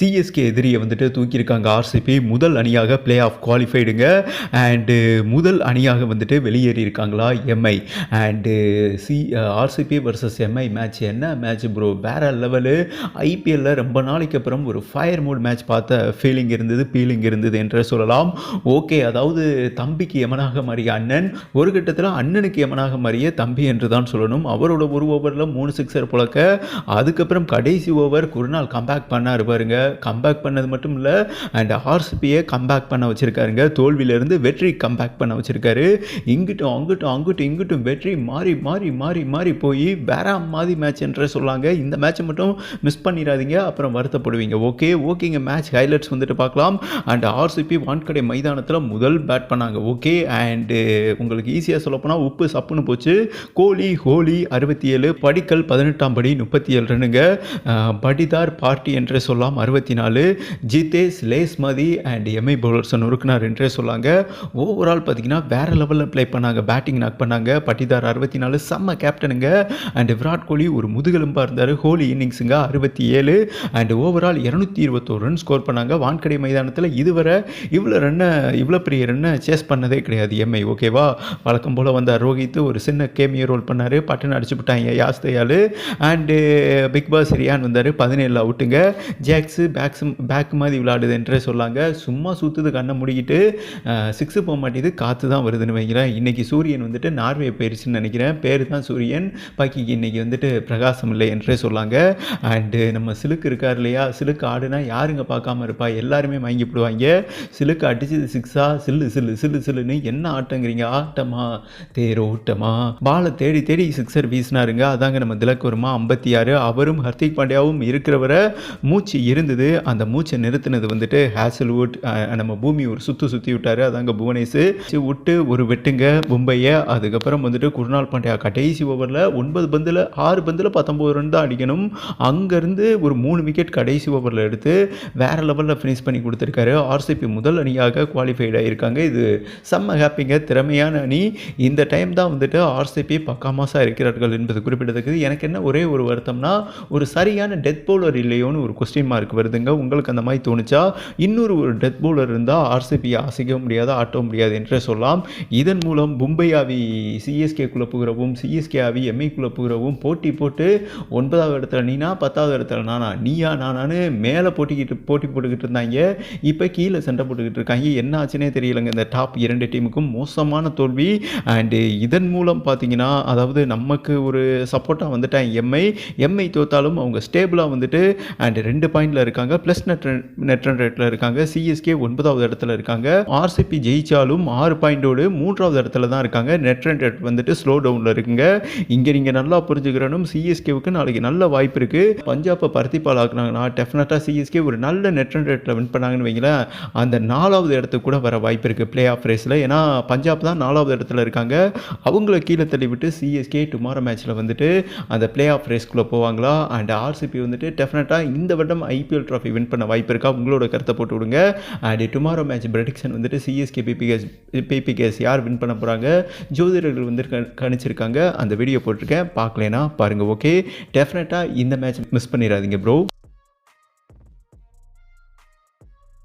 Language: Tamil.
சிஎஸ்கே எதிரியை வந்துட்டு தூக்கியிருக்காங்க. ஆர்சிபி முதல் அணியாக பிளே ஆஃப் குவாலிஃபைடுங்க அண்டு முதல் அணியாக வந்துட்டு வெளியேறி இருக்காங்களா MI and C RCB versus MI match என்ன? மேட்ச் ப்ரோ வேற லெவலு ஐபிஎல்ல ரொம்ப நாளைக்கு அப்புறம் ஒரு ஃபயர் மூட் மேட்ச் பார்த்த ஃபீலிங் இருந்தது ஃபீலிங் இருந்தது என்று சொல்லலாம். ஓகே அதாவது தம்பிக்கு எமனாக மாறிய அண்ணன் ஒரு கட்டத்தில் அண்ணனுக்கு எமனாக மாறிய தம்பி என்று தான் சொல்லணும். அவரோட ஒரு ஓவரில் மூணு சிக்ஸர் புழக்க. அதுக்கப்புறம் கடைசி ஓவர் குருநாள் கம்பேக் பண்ணார் பாருங்கள் கம்பேக் பண்ணது மட்டும் இல்லை அண்ட் ஆர்சிபியை கம்பேக் பண்ண வச்சுருக்காருங்க. தோல்வியிலேருந்து வெற்றி கம்பேக் பண்ண வச்சுருக்காரு. இங்கிட்டும் அங்கிட்டும் அங்கிட்டும் இங்கிட்டும் வெற்றி மாறி மாறி மாறி மாறி போய் வேற மாதிரி மேட்ச்ன்ற சொல்லாங்க. இந்த மேட்ச்சை மட்டும் மிஸ் பண்ணிடாதீங்க அப்புறம் வருத்தப்படுவீங்க. ஓகே ஓகேங்க மேட்ச் ஹைலைட்ஸ் வந்துட்டு பார்க்கலாம். அண்ட் ஆர்சிபி வான்கடை மைதானத்தில் முதல் பேட் பண்ணாங்க. ஓகே அண்டு உங்களுக்கு ஈஸியாக சொல்லப்போனால் உப்பு சப்புன்னு போச்சு. கோலி ஹோலி அறுபத்தி ஏழு படிக்கல் பதினெட்டாம் படி முப்பத்தி ஏழு ரன்னுங்க. படிதார் பார்ட்டி என்று சொல்லலாம் அறுபத்தி நாலு ஜிதேஷ் லேஸ்மதி அண்ட் எம்ஐ பவுலர்ஸ் உருக்குனார் என்றே சொல்லாங்க. ஓவரால் பார்த்தீங்கன்னா வேற லெவலில் ப்ளே பண்ணாங்க. பேட்டிங் நாக் பண்ணாங்க. பட்டிதார் அறுபத்தி நாலு செம்ம கேப்டனுங்க அண்ட் விராட் கோலி ஒரு முதுகெலும்பாக இருந்தார். ஹோலி இன்னிங்ஸுங்க அறுபத்தி ஏழு. அண்ட் ஓவரால் இரநூத்தி இருபத்தோரு ரன் ஸ்கோர் பண்ணாங்க. வான்கடை மைதானத்தில் இதுவரை இவ்வளோ ரன்னை இவ்வளோ பெரிய ரன்னை சேஸ் பண்ணதே கிடையாது. எம்ஐ ஓகேவா வழக்கம் போல் வந்த ரோஹித். ஒரு சின்ன கேமியோ ரோல் பண்ணார். பட்டன் அடிச்சு விட்டாங்க யாஸ்தையால். அண்டு பிக் பாஸ் ரியான் வந்தார். பதினேழு அவுட்டுங்க ஜேக்ஸ் பேக்ஸ் பேக் மாதிரி விளையாடுது என்றே சொல்லாங்க. சும்மா சுற்றுது கண்ணை முடிக்கிட்டு சிக்ஸு போக மாட்டேது காற்று தான் வருதுன்னு வைக்கிறேன் இன்றைக்கி சூரியன் வந்துட்டு நார்வே போயிருச்சுன்னு நினைக்கிறேன். பேர் தான் சூரியன். பாக்கிக்கு இன்றைக்கி வந்துட்டு பிரகாசம் இல்லை என்றே சொல்லாங்க. அண்டு நம்ம சிலுக்கு இருக்கார் இல்லையா? சிலுக்கு ஆடுனா யாருங்க பார்க்காம இருப்பா? எல்லாருமே வாங்கி போடுவாங்க சிலுக்கு அடிச்சது சிக்ஸா சில்லு சில்லு சில்லு சில்லுன்னு என்ன ஆட்டங்கிறீங்க? ஆட்டமா? தேரோட்டமா? பாலை தேடி தேடி சிக்ஸர் வீசினாருங்க. அதாங்க நம்ம திலக் வருமா ஐம்பத்தி ஆறு. அவரும் ஹர்திக் பாண்டியாவும் இருக்கிறவரை மூச்சு இருந்தது அந்த மூச்சை நிறுத்தினது வந்துட்டு ஹேசல்வுட் நம்ம பூமி ஒரு சுற்று சுற்றி விட்டாரு அதாங்க புவனேஷ் விட்டு ஒரு வெட்டுங்க மும்பையை. அதுக்கப்புறம் வந்துட்டு குருநாள் பாண்டியா கடைசி ஓவரில் ஒன்பது பந்தில் ஆறு பந்தில் பத்தொம்போது ரன் தான் அடிக்கணும். அங்கேருந்து ஒரு மூணு விக்கெட் கடைசி ஓவரில் எடுத்து வேற லெவலில் ஃபினிஷ் பண்ணி கொடுத்துருக்காரு. ஆர்சிபி முதல் அணியாக குவாலிஃபைட் ஆகியிருக்காங்க இது செம்ம ஹாப்பிங்க திறமையான அணி. இந்த டைம் தான் வந்துட்டு ஆர்சிபி பக்காமாசாக இருக்கிறார்கள் என்பது குறிப்பிடத்தக்கது. எனக்கு என்ன ஒரே ஒரு வருத்தம்னா ஒரு சரியான டெத் பவுலர் இல்லையோன்னு ஒரு கொஸ்டின் மார்க் வருதுங்க. உங்களுக்கு அந்த மாதிரி தோணுச்சா? இன்னொரு ஒரு டெத் போலர் இருந்தால் ஆர்சிபியை அசைக்க முடியாது ஆட்ட முடியாது என்றே சொல்லலாம். இதன் மூலம் மும்பை ஆவி சிஎஸ்கே குழப்புகிறவும் சிஎஸ்கே ஆவி எம்ஐ குழப்புகிறவும் போட்டி போட்டு ஒன்பதாவது இடத்துல நீனா பத்தாவது இடத்துல நானா? நீயா நானான்னு மேலே போட்டிக்கிட்டு போட்டி போட்டுக்கிட்டு இருந்தாங்க. இப்போ கீழே சண்டை போட்டுக்கிட்டு இருக்காங்க. என்ன ஆச்சுன்னே தெரியலங்க. இந்த டாப் இரண்டு டீமுக்கும் மோசமான தோல்வி. அண்டு இதன் மூலம் பார்த்தீங்கன்னா அதாவது நமக்கு ஒரு சப்போர்ட்டாக வந்துட்டாங்க. எம்ஐ எம்ஐ தோத்தாலும் அவங்க ஸ்டேபிளாக வந்துட்டு அண்ட் ரெண்டு பாயிண்டில் இருக்காங்க. ப்ளஸ் நெட் நெட் ரன் ரேட்டில் இருக்காங்க. சிஎஸ்கே ஒன்பதாவது இடத்துல இருக்காங்க. ஆர்சிபி ஜெயிச்சாலும் ஆறு பாயிண்டோடு மூன்றாவது இடத்துல தான் இருக்காங்க. நெட் ரன் ரேட் வந்துட்டு ஸ்லோ டவுனில் இருக்குங்க. இங்கே நீங்கள் நல்லா புரிஞ்சுக்கிறனும் சிஎஸ்கேவுக்கு நாளைக்கு நல்ல வாய்ப்பு இருக்குது பஞ்சாப்பை பருத்திப்பால் ஆக்குனாங்கன்னா டெஃபினட்டாக சிஎஸ்கே ஒரு நல்ல நெட் ரன் ரேட்டில் வின் பண்ணாங்கன்னு வைங்களேன். அந்த நாலாவது இடத்துக்கு கூட வர வாய்ப்பு இருக்குது பிளே ஆஃப் ரேஸில் ஏன்னா பஞ்சாப் தான் நாலாவது இடத்துல இருக்காங்க. அவங்கள கீழே தள்ளிவிட்டு சிஎஸ்கே டுமாரோ மேட்ச்சில் வந்துட்டு அந்த பிளே ஆஃப் ரேஸ்க்குள்ளே போவாங்களா? அண்ட் ஆர்சிபி வந்துட்டு டெஃபினட்டாக இந்த வருடம் ஐபிஎல் ட்ராஃபி வின் பண்ண வாய்ப்பு இருக்கா? உங்களோட கருத்தை போட்டு விடுங்க. அண்ட் டுமாரோ மேட்ச் ப்ரெடிக்ஷன் வந்துட்டு சிஎஸ்கே பிபிகேஸ் பிபிகேஸ் யார் வின் பண்ண போகிறாங்க ஜோதிடர்கள் வந்து கணிச்சிருக்காங்க. அந்த வீடியோ போட்டிருக்கேன். பார்க்கலனா பாருங்கள் ஓகே டெஃபினட்டாக இந்த மேட்ச் மிஸ் பண்ணிடாதீங்க ப்ரோ